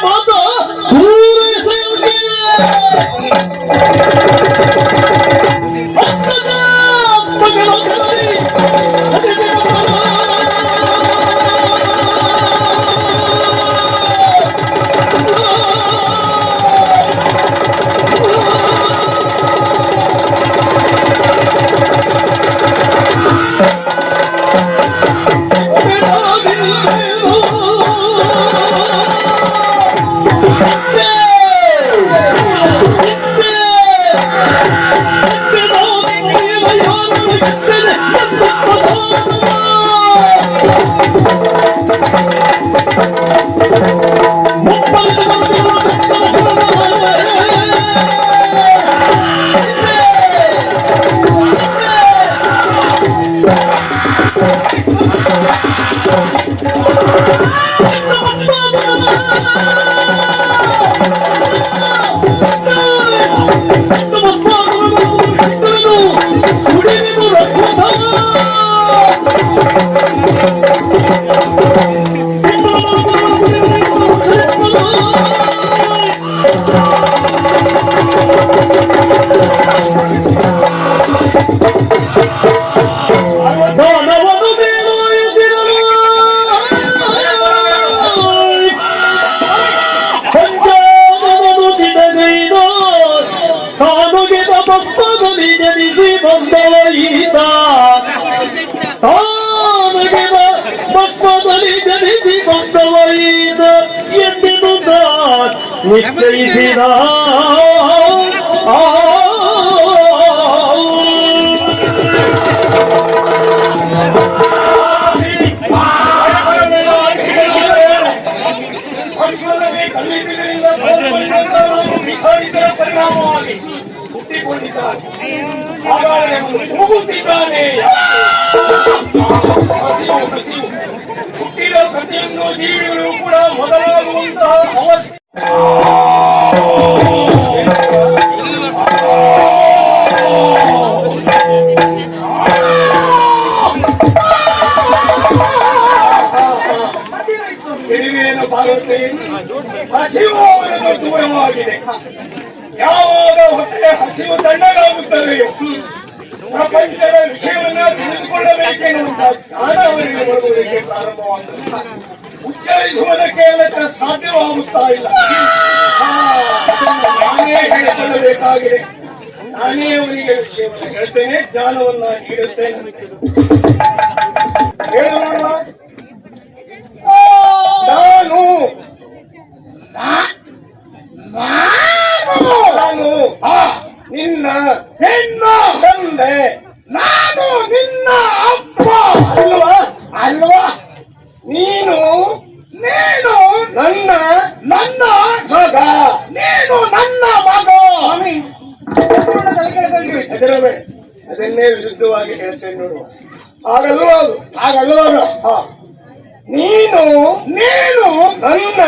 Bob નિશ્ચય પરિણામો આવી ಹಸಿವು ಅವರನ್ನು ದೂರವಾಗಿದೆ. ಯಾವಾಗ ಹೊಟ್ಟೆ ಹಸಿವು ತಣ್ಣಗಾಗುತ್ತದೆಯೋ, ಪ್ರಪಂಚದ ವಿಷಯವನ್ನ ತಿಳಿದುಕೊಳ್ಳಬೇಕೆನ್ನುವಂತ ಜ್ಞಾನ ಅವರಿಗೆ ಬರುವುದಕ್ಕೆ ಪ್ರಾರಂಭವಾಗುತ್ತದೆ. ಉಚ್ಚರಿಸುವುದಕ್ಕೆ ಅವರ ಸಾಧ್ಯವಾಗುತ್ತಾ ಇಲ್ಲ. ನಾನೇ ಹೇಳಿಕೊಳ್ಳಬೇಕಾಗಿದೆ. ನಾನೇ ಅವರಿಗೆ ವಿಷಯವನ್ನು ಹೇಳ್ತೇನೆ, ಜ್ಞಾನವನ್ನ ನೀಡುತ್ತೇನೆ. ಹೇಳೋಣ ನಾನು ಆ, ನಿನ್ನ ನಿನ್ನ ತಂದೆ ನಾನು ನಿನ್ನ ಅಪ್ಪ ಅಲ್ವಾ ಅಲ್ವಾ ನೀನು ನೀನು ನನ್ನ ನನ್ನ ಮಗ ನೀನು ನನ್ನ ಮಗ ಹೆದರಬೇಡ ಅದನ್ನೇ ವಿರುದ್ಧವಾಗಿ ಹೇಳ್ತೇನೆ ನೋಡುವ ಆಗಲು ಅದು ಆಗಲು ನೀನು ನೀನು ನನ್ನ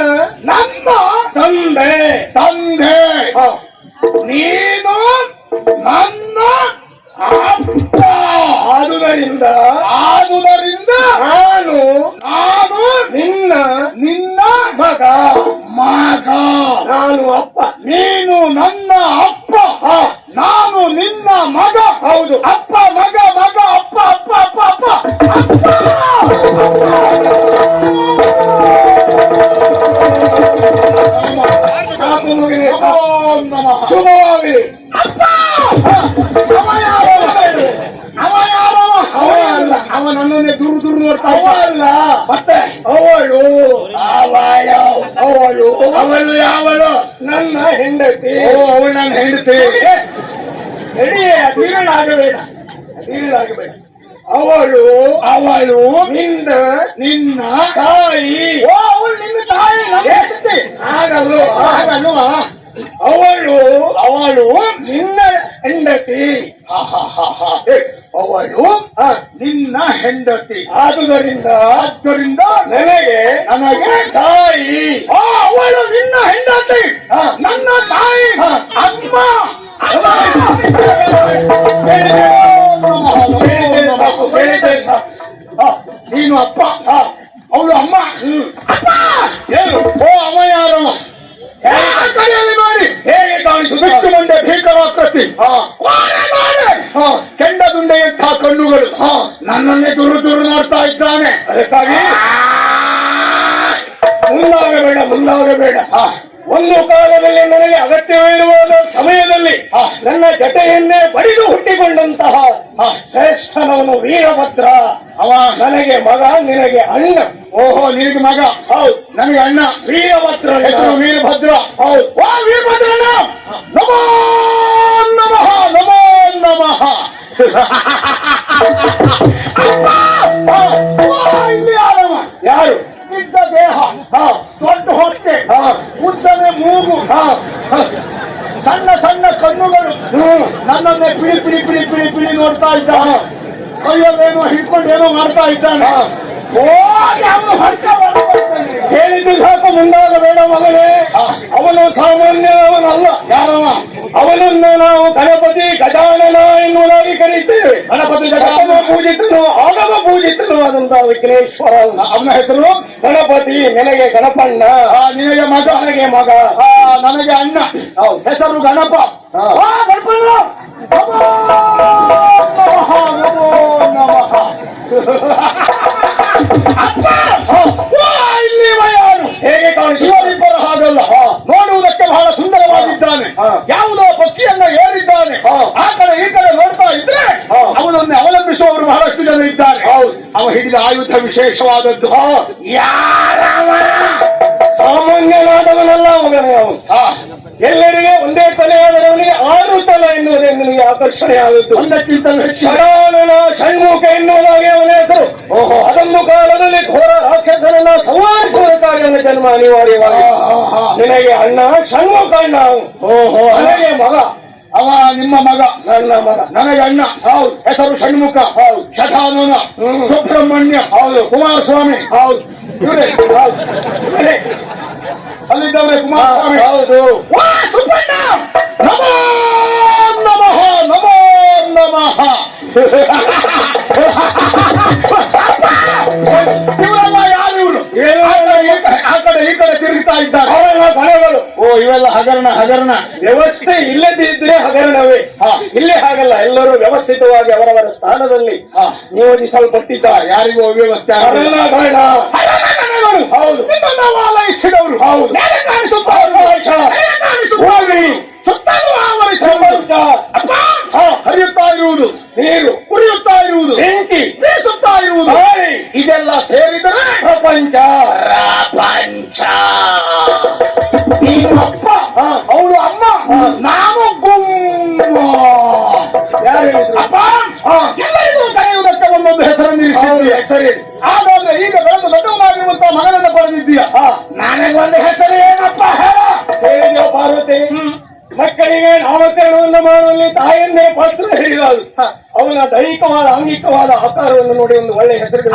ನನ್ನ ತಂದೆ. ತಂದೆ. ನೀನು ನನ್ನ ಅಪ್ಪ. ಆದುದರಿಂದ ಆದುದರಿಂದ ನಾನು ನಾನು ನಿನ್ನ ನಿನ್ನ ಮಗ. ಮಗ. ನಾನು ಅಪ್ಪ. ನೀನು ನನ್ನ ಅಪ್ಪ. ನಾನು ನಿನ್ನ ಮಗ. ಹೌದು. ಅಪ್ಪ ಮಗ ಹೆಂಡತಿ? ಓ ಅವಳು ನನ್ನ ಹೆಂಡತಿ. ನಡಿ ಅವಳು ಅವಳು ನಿನ್ನ ನಿನ್ನ ತಾಯಿ. ಓ ಅವಳು ನಿನ್ನ ತಾಯಿ ಆಗಲು ಆಗಲು ಅವಳು ಅವಳು ನಿನ್ನ ಹೆಂಡತಿ. ಅವಳು ನಿನ್ನ ಹೆಂಡತಿ. ಆದುದರಿಂದ ಆದ್ದರಿಂದ ನನಗೆ ನನಗೆ ತಾಯಿ. ಅವಳು ನಿನ್ನ ಹೆಂಡತಿ. ನನ್ನ ನನ್ನನ್ನೇ ತುರು ತುರು ನೋಡ್ತಾ ಇದ್ದಾನೆ. ಅದಕ್ಕಾಗಿ? ಮುಂದಾಗಬೇಡ ಮುಂದಾಗಬೇಡ. ಒಂದು ಕಾಲದಲ್ಲಿ ನನಗೆ ಅಗತ್ಯವಿರುವ ಸಮಯದಲ್ಲಿ. ನನ್ನ ಜಟೆಯನ್ನೇ ಬಡಿದು ಹುಟ್ಟಿಕೊಂಡಂತಹ ಶ್ರೇಷ್ಠನವನು ವೀರಭದ್ರ. ಅವ. ನನಗೆ ಮಗ ನಿನಗೆ ಅಣ್ಣ. ಓಹೋ ನಿನಗೆ ಮಗ. ಹೌದು. ನನಗೆ ಅಣ್ಣ. ವೀರಭದ್ರ. ಹೆಸರು ವೀರಭದ್ರ. ಹೌದು. ವಾ ವೀರಭದ್ರನ ನಮೋ ಮಾಡ್ತಾ ಇದ್ದಾನೆ ಹೇಳಿದ್ದು ಸಾಕು ಮುಂದಾಗಬೇಡ ಮಗನೇ. ಅವನು ಸಾಮಾನ್ಯನವನಲ್ಲ ಯಾರವ? ಅವನನ್ನು ನಾವು ಗಣಪತಿ ಗಜಾನನ ಎನ್ನುವುದಾಗಿ ಕರೀತೇವೆ. ಗಣಪತಿ ಗಜಾನನ. ಪೂಜಿತನು ಆಗಮ ಪೂಜಿತನು ಆದಂತ ವಿಘ್ನೇಶ್ವರ ಅವನ ಹೆಸರು ಗಣಪತಿ ನನಗೆ ಗಣಪಣ್ಣ. ನಿನಗೆ ಮಗ ನನಗೆ ಮಗ. ಆ, ನನಗೆ ಅಣ್ಣ. ಹೆಸರು ಗಣಪ. ಹಾ. ಗಣಪ ಗಣಪಣ್ಣ ಹಿಡಿದ ಆಯುಧ ವಿಶೇಷವಾದದ್ದು. ಸಾಮಾನ್ಯವಾದವನಲ್ಲ ಸಾಮಾನ್ಯನಾದವನಲ್ಲ ಮಗನೇ ಅವನು. ಎಲ್ಲರಿಗೆ ಒಂದೇ ತಲೆಯಾದವರಿಗೆ ಆರು ತಲೆ ಎನ್ನುವುದೇ ನಿಮಗೆ ಆಕರ್ಷಣೆ ಆದದ್ದು ಶರಾನನ ಷಣ್ಮುಖ ಎನ್ನುವುದಾಗಿ ಅವನ ಹೆಸರು. ಓಹೋ. ಅದೊಂದು ಕಾಲದಲ್ಲಿ ಘೋರ ರಾಕ್ಷಸರನ್ನ ಸಂಹರಿಸುವುದಕ್ಕಾಗಿ ಅವನ ಜನ್ಮ ಅನಿವಾರ್ಯವಾಗಿ. ನಿನಗೆ ಅಣ್ಣ ಷಣ್ಮುಖ ಅಣ್ಣ ಅವನು. ಓಹೋ. ನನಗೆ ಮಗ. ಅವ ನಿಮ್ಮ ಮಗ. ನನ್ನ ಮಗ. ನನಗೆ ಅಣ್ಣ. ಹೌದು. ಹೆಸರು ಷಣ್ಮುಖ. ಹೌದು. ಶತಾನನ. ಹ್ಮ್. ಸುಬ್ರಹ್ಮಣ್ಯ. ಹೌದು. ಕುಮಾರಸ್ವಾಮಿ. ಹೌದು. ಇವರೇ. ಹೌದು. ಅಲ್ಲಿದ್ದವರೇ ಕುಮಾರಸ್ವಾಮಿ. ಹೌದು. ವ್ಯವಸ್ಥೆ ಇಲ್ಲದಿದ್ರೆ ಹಗರಣವೇ ಹಾ. ಇಲ್ಲಿ ಹಾಗಲ್ಲ ಎಲ್ಲರೂ ವ್ಯವಸ್ಥಿತವಾಗಿ ಅವರವರ ಸ್ಥಾನದಲ್ಲಿ ನಿಯೋಜಿಸಲ್ಪಟ್ಟಿದ್ದ ಯಾರಿಗೂ ಅವ್ಯವಸ್ಥೆ. ಹೌದು. ಹೌದು. ಇರಿಸಿದ್ದೀಯ ಸರಿ. ಹಾಗಾದ್ರೆ ಈಗ ಬೆಳೆದು ದೊಡ್ಡವನಾಗಿರುವಂತಹ ಮಗನನ್ನ ಪಡೆದಿದ್ದೀಯ ಹಾ. ಒಂದು ಹೆಸರು ಏನಪ್ಪ ಹೇಳ? ಪಾರ್ವತಿ. ಮಕ್ಕಳಿಗೆ ನಾಮಕರಣವನ್ನು ಮಾಡುವಲ್ಲಿ ತಾಯಿಯನ್ನೇ ಪಾತ್ರ ಹಿಡಿದಳು. ಅವನ ದೈಹಿಕವಾದ ಆಂಗಿಕವಾದ ಆಕಾರವನ್ನು ನೋಡಿ ಒಂದು ಒಳ್ಳೆ ಹೆಸರು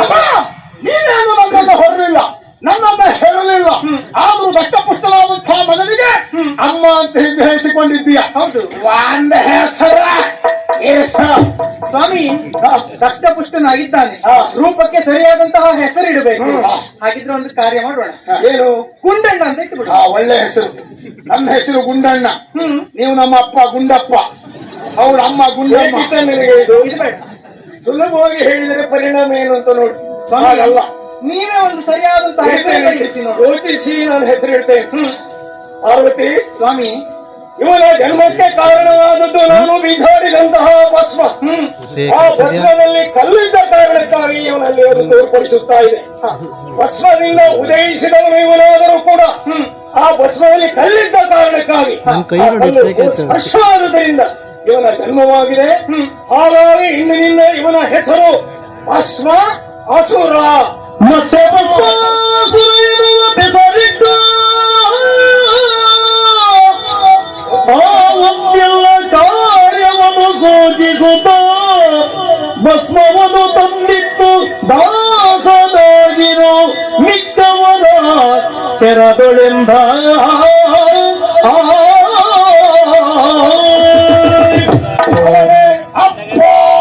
ನೀನೇನು ನನ್ನನ್ನು ಹೊರಲಿಲ್ಲ. ನನ್ನನ್ನ ಹೇಳಲಿಲ್ಲ ಆದ್ರೂ ದಷ್ಟಪುಷ್ಟವಾದಂತಹ ಮಗನಿಗೆ ಅಮ್ಮ ಅಂತ ಹೇಳಿ ಹೇಳಿಸಿಕೊಂಡಿದ್ದೀಯ ಹೌದು. ಒಂದು ಹೆಸರ ಹೆಸರು ಸ್ವಾಮಿ ದಷ್ಟಪುಷ್ಟನಾಗಿದ್ದಾನೆ ಪುಷ್ಟನಾಗಿದ್ದಾನೆ ರೂಪಕ್ಕೆ ಸರಿಯಾದಂತಹ ಹೆಸರಿಡಬೇಕು. ಹಾಗಿದ್ರೆ ಒಂದು ಕಾರ್ಯ ಮಾಡೋಣ. ಏನು? ಗುಂಡಣ್ಣ ಅಂತ ಇಟ್ಬಿಡು. ಒಳ್ಳೆ ಹೆಸರು. ನಮ್ಮ ಹೆಸರು ಗುಂಡಣ್ಣ. ಹ್ಮ್. ನೀವು ನಮ್ಮ ಅಪ್ಪ ಗುಂಡಪ್ಪ. ಅವ್ರ ಅಮ್ಮ ಗುಂಡಮ್ಮ. ಇದು. ಇದು ಸುಲಭವಾಗಿ ಹೇಳಿದರೆ ಪರಿಣಾಮ ಏನು ಅಂತ ನೋಡಿ. ಹಾಗಲ್ಲ. ನೀವೇ ಒಂದು ಸರಿಯಾದಂತಹ ಹೆಸರು ಯೋಚಿಸಿ ನಾನು ಹೆಸರಿಡ್ತೇನೆ ಪಾರ್ವತಿ. ಸ್ವಾಮಿ ಇವನ ಜನ್ಮಕ್ಕೆ ಕಾರಣವಾದದ್ದು ನಾನು ಬೀಜಾಡಿದಂತಹ ಭಸ್ಮ. ಆ ಭಸ್ಮದಲ್ಲಿ ಕಲ್ಲಿದ್ದ ಕಾರಣಕ್ಕಾಗಿ ಇವನಲ್ಲಿ ಅದು ತೋರ್ಪಡಿಸುತ್ತಾ ಇದೆ. ಭಸ್ಮದಿಂದ ಉದಯಿಸಿದವನು ಇವನಾದರೂ ಕೂಡ. ಆ ಭಸ್ಮದಲ್ಲಿ ಕಲ್ಲಿದ್ದ ಕಾರಣಕ್ಕಾಗಿ. ಸ್ಪರ್ಶವಾದುದರಿಂದ ಇವನ ಜನ್ಮವಾಗಿದೆ. ಹಾಗಾಗಿ ಇಂದಿನಿಂದ ಇವನ ಹೆಸರು ಭಸ್ಮ ಅಸುರ. ಮತ್ತೆ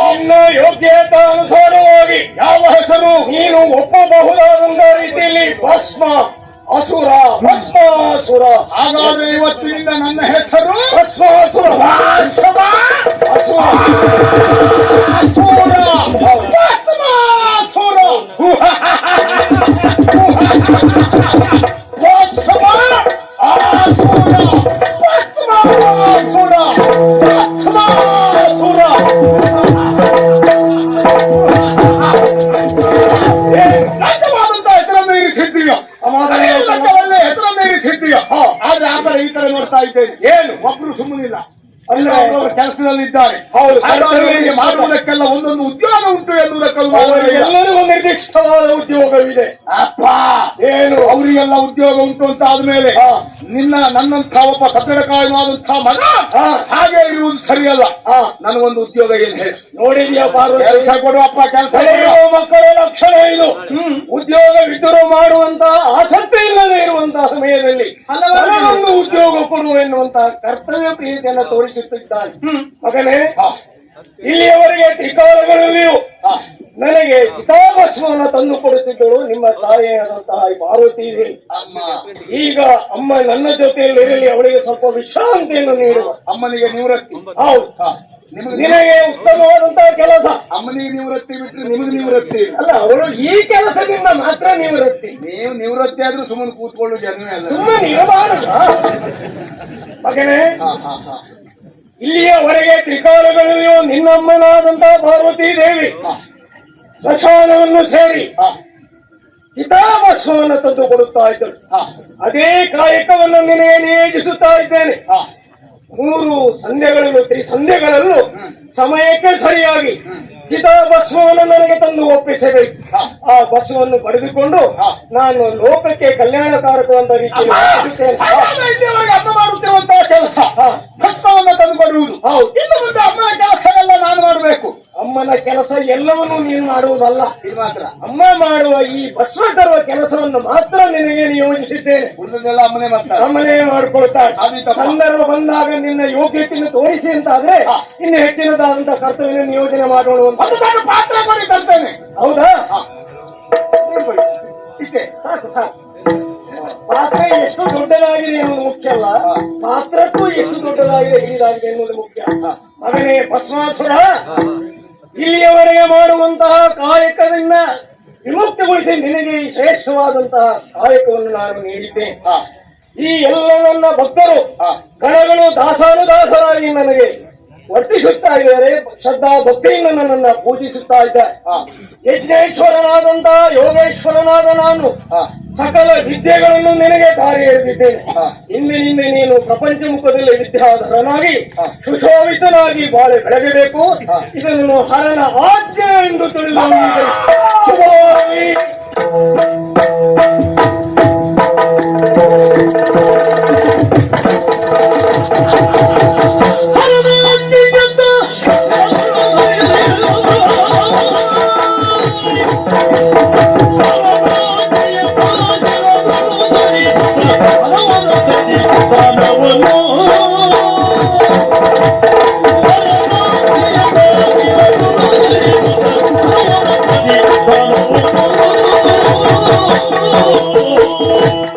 ನಿನ್ನ ಯೋಗ್ಯತಾನುಸಾರವಾಗಿ ಯಾವ ಹೆಸರು ನೀನು ಒಪ್ಪಬಹುದಾದಂತ ರೀತಿಯಲ್ಲಿ ಭಸ್ಮ ಅಸುರ ಭಸ್ಮಾಸುರ. ಹಾಗಾದ್ರೆ ಇವತ್ತಿನಿಂದ ಆದ್ರೆ ಆ ಕಡೆ ಈ ಕಡೆ ನೋಡ್ತಾ ಇದ್ದೇನೆ ಏನು ಒಬ್ರು ಸುಮ್ಮನಿಲ್ಲ ಮಾಡುವುದಕ್ಕೆಲ್ಲ ಒಂದೊಂದು ಉದ್ಯೋಗ ಉಂಟು ಎನ್ನುವುದಕ್ಕೆಲ್ಲ. ಅವರಿಗೆಲ್ಲರಿಗೂ ನಿರ್ದಿಷ್ಟವಾದ ಉದ್ಯೋಗವಿದೆ ಅಪ್ಪ ಏನು ಅವರಿಗೆಲ್ಲ ಉದ್ಯೋಗ ಉಂಟು ಅಂತ ಆದ್ಮೇಲೆ. ನಿನ್ನ ನನ್ನಂತ ಒಬ್ಬ ಸಕ್ಕರೆಕಾಯವಾದಂತಹ ಮಗ. ಹಾಗೆ ಇರುವುದು ಸರಿಯಲ್ಲ. ನನಗೊಂದು ಉದ್ಯೋಗ ಏನ್ ಹೇಳಿ ನೋಡಿದ್ಯಾ ಕೆಲಸ ಕೊಡುವಪ್ಪ ಕೆಲಸ ಮಕ್ಕಳ ಲಕ್ಷಣ ಇದು. ಉದ್ಯೋಗವಿದ್ದರೂ ಮಾಡುವಂತ ಆಸಕ್ತಿ ಇಲ್ಲದೆ ಇರುವಂತಹ ಸಮಯದಲ್ಲಿ ನನಗೊಂದು ಉದ್ಯೋಗ ಕೊಡು ಎನ್ನುವಂತಹ ಕರ್ತವ್ಯ ಪ್ರೀತಿಯನ್ನು ತೋರಿಸುತ್ತಿದ್ದಾನೆ. ಮಗನೇ ಇಲ್ಲಿಯವರೆಗೆ ತ್ರಿಕಾಲಗಳಲ್ಲಿಯೂ ನನಗೆ ಚಿತಾಭಸ್ಮವನ್ನು ತಂದು ಕೊಡುತ್ತಿದ್ದಳು ನಿಮ್ಮ ತಾಯಿಯಾದಂತಹ ಈ ಪಾರ್ವತಿ. ದೇವಿ. ಅಮ್ಮ. ಈಗ ಅಮ್ಮ ನನ್ನ ಜೊತೆಯಲ್ಲಿ ಇರಲಿ ಅವಳಿಗೆ ಸ್ವಲ್ಪ ವಿಶ್ರಾಂತಿಯನ್ನು ನೀಡುವ. ಅಮ್ಮನಿಗೆ ನಿವೃತ್ತಿ. ಹೌದು. ನಿನಗೆ ಉತ್ತಮವಾದಂತಹ ಕೆಲಸ. ಅಮ್ಮನಿಗೆ ನಿವೃತ್ತಿ ಬಿಟ್ಟರೆ ನಿಮಗೆ ನಿವೃತ್ತಿ. ಅಲ್ಲ ಅವಳು ಈ ಕೆಲಸದಿಂದ ಮಾತ್ರ ನಿವೃತ್ತಿ. ನೀವು ನಿವೃತ್ತಿ ಆದ್ರೂ ಸುಮ್ಮನೆ ಕೂತ್ಕೊಳ್ಳೋ ಜನವೇ ಅಲ್ಲ. ಸುಮ್ಮನೆ ಇರಬಾರದು. ಮಗನೇ. ಇಲ್ಲಿಯವರೆಗೆ ತ್ರಿಕಾಲಗಳಲ್ಲಿಯೂ ನಿನ್ನಮ್ಮನಾದಂತಹ ಪಾರ್ವತಿ ದೇವಿ ಸ್ಮಶಾನವನ್ನು ಸೇರಿ ಚಿತಾಭಸ್ಮವನ್ನು ತಂದು ಕೊಡುತ್ತಾ ಇದ್ದರು ಅದೇ ಕಾಯಕವನ್ನು ನಿನಗೆ ನಿಯೋಜಿಸುತ್ತಾ ಇದ್ದೇನೆ. ಮೂರು ಸಂಧ್ಯಗಳನ್ನು ತ್ರಿ ಸಂಧ್ಯಗಳಲ್ಲೂ ಸಮಯಕ್ಕೆ ಸರಿಯಾಗಿ ಚಿತಾಭಸ್ಮವನ್ನು ನನಗೆ ತಂದು ಒಪ್ಪಿಸಬೇಕು. ಆ ಭಸ್ಮವನ್ನು ಪಡೆದುಕೊಂಡು ನಾನು ಲೋಕಕ್ಕೆ ಕಲ್ಯಾಣಕಾರಕವಂತ ರೀತಿಯಲ್ಲಿ ಒಪ್ಪಿಸುತ್ತೇನೆ. ಹಾಗಾದ್ರೆ ಇಲ್ಲಿಯವರೆಗೆ ಅಮ್ಮ ಮಾಡುತ್ತಿರುವಂತಹ ಕೆಲಸ ಭಸ್ಮವನ್ನು ತಂದುಕೊಡುವುದು ಹೌದು ಇನ್ನು ಮುಂದೆ ಅಮ್ಮನ ಕೆಲಸ ಎಲ್ಲ ನಾನು ಮಾಡಬೇಕು ಅಮ್ಮನ ಕೆಲಸ ಎಲ್ಲವನ್ನೂ ನೀನು ಮಾಡುವುದಲ್ಲ. ಇದು ಮಾತ್ರ ಅಮ್ಮ ಮಾಡುವ ಈ ಭಸ್ಮ ತರುವ ಕೆಲಸವನ್ನು ಮಾತ್ರ ನಿನಗೆ ನಿಯೋಜಿಸಿದ್ದೇನೆ ಉಳಿದೆಲ್ಲ ಅಮ್ಮನೇ ಮಾಡ್ತಾರೆ. ಅಮ್ಮನೇ ಆದೀತಪ್ಪ. ಸಂದರ್ಭ ಬಂದಾಗ ನಿನ್ನ ಯೋಗ್ಯತೆಯನ್ನು ತೋರಿಸಿ ಅಂತಾದ್ರೆ ಇನ್ನು ಹೆಚ್ಚಿನದಾದಂತಹ ಕರ್ತವ್ಯ ನಿಯೋಜನೆ ಮಾಡೋಣ ಅಂತ. ಪಾತ್ರ ಮಾಡಿ ತರ್ತೇನೆ. ಹೌದಾ? ಇಷ್ಟೇ. ಸಾಕು ಸಾಕು. ಪಾತ್ರ ಎಷ್ಟು ದೊಡ್ಡದಾಗಿದೆ ಎನ್ನುವುದು ಮುಖ್ಯ ಅಲ್ಲ. ಪಾತ್ರಕ್ಕೂ ಎಷ್ಟು ದೊಡ್ಡದಾಗಿದೆ ಹಿರಿದಾಗಿದೆ ಎನ್ನುವುದು ಮುಖ್ಯ. ಮಗನೇ ಭಸ್ಮಾಸುರ. ಇಲ್ಲಿಯವರೆಗೆ ಮಾಡುವಂತಹ ಕಾಯಕದಿಂದ ವಿಮುಕ್ತಿಗೊಳಿಸಿ ನಿನಗೆ ಈ ಶ್ರೇಷ್ಠವಾದಂತಹ ಕಾಯಕವನ್ನು ನಾನು ನೀಡಿದ್ದೇನೆ ಈ ಎಲ್ಲ ನನ್ನ ಭಕ್ತರು ಗಣಗಳು ದಾಸಾನುದಾಸರಾಗಿ ನನಗೆ ವರ್ತಿಸುತ್ತಾ ಇದ್ದಾರೆ. ಶ್ರದ್ಧಾ ಭಕ್ತಿಯಿಂದ ನನ್ನನ್ನ ಪೂಜಿಸುತ್ತಾ ಇದ್ದಾರೆ. ಯಜ್ಞೇಶ್ವರನಾದಂತಹ ಯೋಗೇಶ್ವರನಾದ ನಾನು ಸಕಲ ವಿದ್ಯೆಗಳನ್ನು ನಿನಗೆ ದಾರಿ ಎಳೆದಿದ್ದೇನೆ ಇಂದಿನಿಂದ ನೀನು ಪ್ರಪಂಚ ಮುಖದಲ್ಲಿ ವಿದ್ಯಾಧರನಾಗಿ ಸುಶೋಭಿತನಾಗಿ ಬಾಳೆ ಬೆಳಗಬೇಕು ಇದನ್ನು ಹರನ ಆಜ್ಞೆ ಎಂದು ತಿಳಿದು ಶುಭವಾಗಿ